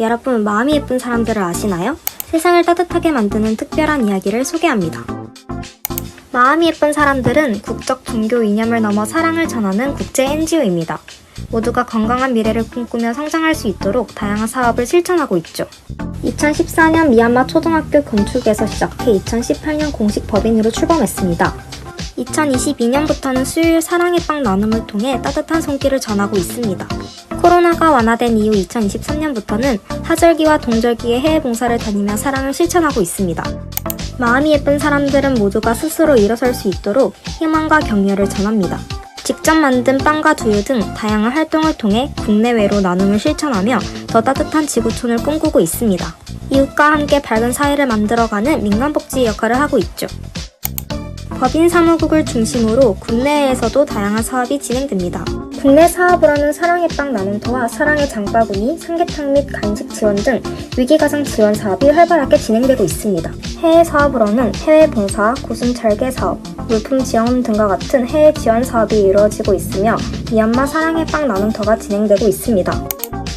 여러분, 마음이 예쁜 사람들을 아시나요? 세상을 따뜻하게 만드는 특별한 이야기를 소개합니다. 마음이 예쁜 사람들은 국적 종교 이념을 넘어 사랑을 전하는 국제 NGO입니다. 모두가 건강한 미래를 꿈꾸며 성장할 수 있도록 다양한 사업을 실천하고 있죠. 2014년 미얀마 초등학교 건축에서 시작해 2018년 공식 법인으로 출범했습니다. 2022년부터는 수요일 사랑의 빵 나눔을 통해 따뜻한 손길을 전하고 있습니다. 코로나가 완화된 이후 2023년부터는 하절기와 동절기에 해외 봉사를 다니며 사랑을 실천하고 있습니다. 마음이 예쁜 사람들은 모두가 스스로 일어설 수 있도록 희망과 격려를 전합니다. 직접 만든 빵과 두유 등 다양한 활동을 통해 국내외로 나눔을 실천하며 더 따뜻한 지구촌을 꿈꾸고 있습니다. 이웃과 함께 밝은 사회를 만들어가는 민간복지 역할을 하고 있죠. 법인 사무국을 중심으로 국내외에서도 다양한 사업이 진행됩니다. 국내 사업으로는 사랑의 빵 나눔터와 사랑의 장바구니, 삼계탕 및 간식 지원 등 위기가정 지원 사업이 활발하게 진행되고 있습니다. 해외 사업으로는 해외 봉사, 고순 절개 사업, 물품 지원 등과 같은 해외 지원 사업이 이루어지고 있으며 미얀마 사랑의 빵 나눔터가 진행되고 있습니다.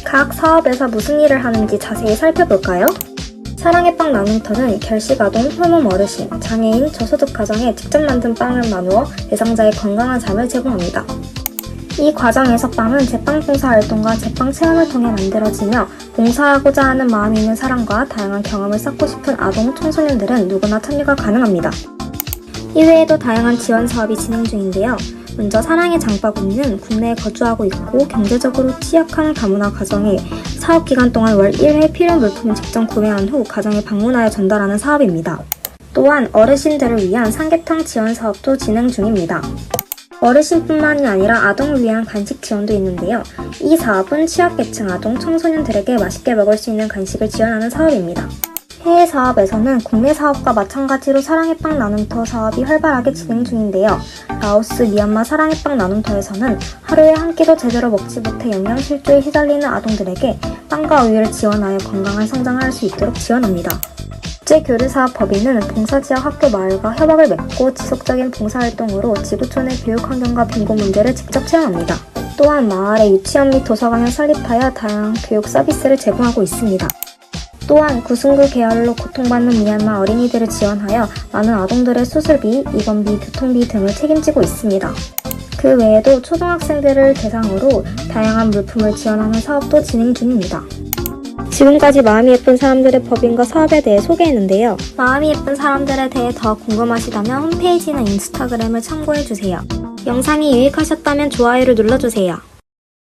각 사업에서 무슨 일을 하는지 자세히 살펴볼까요? 사랑의 빵 나눔터는 결식 아동, 홀몸 어르신, 장애인, 저소득 가정에 직접 만든 빵을 나누어 대상자의 건강한 삶을 제공합니다. 이 과정에서 빵은 제빵 봉사 활동과 제빵 체험을 통해 만들어지며 봉사하고자 하는 마음이 있는 사람과 다양한 경험을 쌓고 싶은 아동, 청소년들은 누구나 참여가 가능합니다. 이외에도 다양한 지원 사업이 진행 중인데요. 먼저 사랑의 장바구니는 국내에 거주하고 있고 경제적으로 취약한 다문화 가정에 사업 기간 동안 월 1회 필요 물품을 직접 구매한 후 가정에 방문하여 전달하는 사업입니다. 또한 어르신들을 위한 삼계탕 지원 사업도 진행 중입니다. 어르신뿐만이 아니라 아동을 위한 간식 지원도 있는데요. 이 사업은 취약계층 아동 청소년들에게 맛있게 먹을 수 있는 간식을 지원하는 사업입니다. 해외 사업에서는 국내 사업과 마찬가지로 사랑의 빵 나눔터 사업이 활발하게 진행 중인데요. 라오스, 미얀마 사랑의 빵 나눔터에서는 하루에 한 끼도 제대로 먹지 못해 영양실조에 휘달리는 아동들에게 빵과 우유를 지원하여 건강한 성장을 할 수 있도록 지원합니다. 국제교류사업 법인은 봉사지역 학교 마을과 협약을 맺고 지속적인 봉사활동으로 지구촌의 교육환경과 빈곤 문제를 직접 체험합니다. 또한 마을에 유치원 및 도서관을 설립하여 다양한 교육 서비스를 제공하고 있습니다. 또한 구승구 계열로 고통받는 미얀마 어린이들을 지원하여 많은 아동들의 수술비, 입원비, 교통비 등을 책임지고 있습니다. 그 외에도 초등학생들을 대상으로 다양한 물품을 지원하는 사업도 진행 중입니다. 지금까지 마음이 예쁜 사람들의 법인과 사업에 대해 소개했는데요. 마음이 예쁜 사람들에 대해 더 궁금하시다면 홈페이지나 인스타그램을 참고해주세요. 영상이 유익하셨다면 좋아요를 눌러주세요.